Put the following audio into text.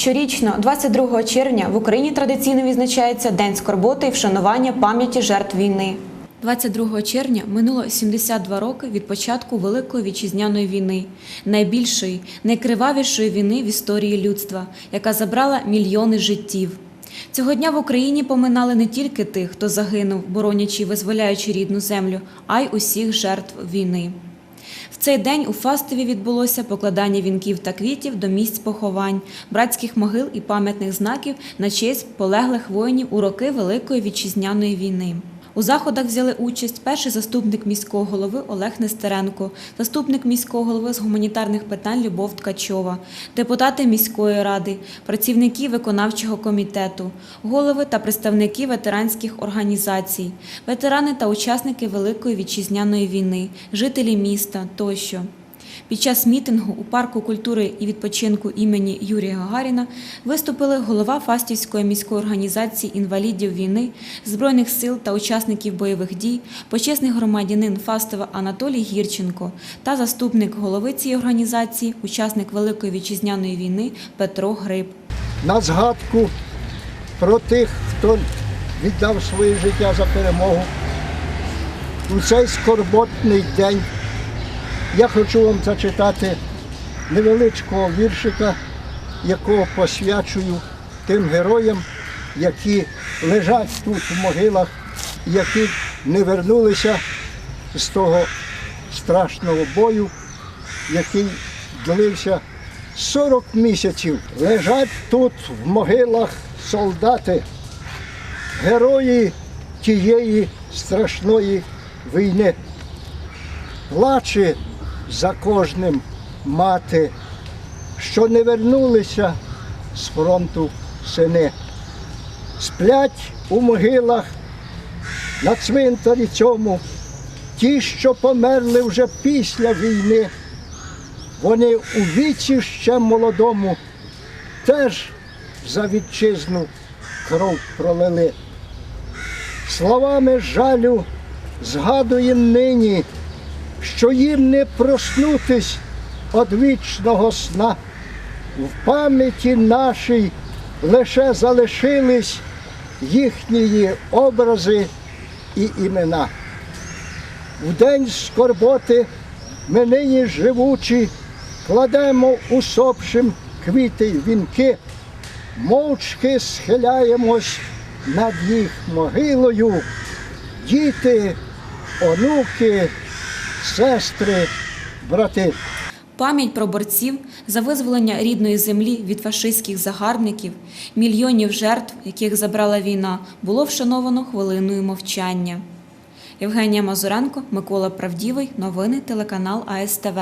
Щорічно, 22 червня, в Україні традиційно відзначається День скорботи і вшанування пам'яті жертв війни. 22 червня минуло 72 роки від початку Великої вітчизняної війни, найбільшої, найкривавішої війни в історії людства, яка забрала мільйони життів. Цього дня в Україні поминали не тільки тих, хто загинув, боронячи і визволяючи рідну землю, а й усіх жертв війни. В цей день у Фастові відбулося покладання вінків та квітів до місць поховань, братських могил і пам'ятних знаків на честь полеглих воїнів у роки Великої вітчизняної війни. У заходах взяли участь перший заступник міського голови Олег Нестеренко, заступник міського голови з гуманітарних питань Любов Ткачова, депутати міської ради, працівники виконавчого комітету, голови та представники ветеранських організацій, ветерани та учасники Великої вітчизняної війни, жителі міста тощо. Під час мітингу у парку культури і відпочинку імені Юрія Гагаріна виступили голова Фастівської міської організації інвалідів війни, збройних сил та учасників бойових дій, почесний громадянин Фастова Анатолій Гірченко та заступник голови цієї організації, учасник Великої вітчизняної війни Петро Гриб. на згадку про тих, хто віддав своє життя за перемогу. У цей скорботний день я хочу вам зачитати невеличкого віршика, якого посвячую тим героям, які лежать тут в могилах, які не вернулися з того страшного бою, який длився 40 місяців. Лежать тут в могилах солдати, герої тієї страшної війни. Плаче за кожним мати, що не вернулися з фронту сини. Сплять у могилах на цвинтарі цьому ті, що померли вже після війни. Вони у віці ще молодому теж за вітчизну кров пролили. Словами жалю згадуєм нині, що їм не проснутись од вічного сна. В пам'яті нашій лише залишились їхні образи і імена. В день скорботи ми нині живучі кладемо усопшим квіти й вінки, мовчки схиляємось над їх могилою, діти, онуки, сестри, брати. Пам'ять про борців за визволення рідної землі від фашистських загарбників, мільйонів жертв, яких забрала війна, було вшановано хвилиною мовчання. Євгенія Мазуренко, Микола Правдівий, новини телеканал АСТВ.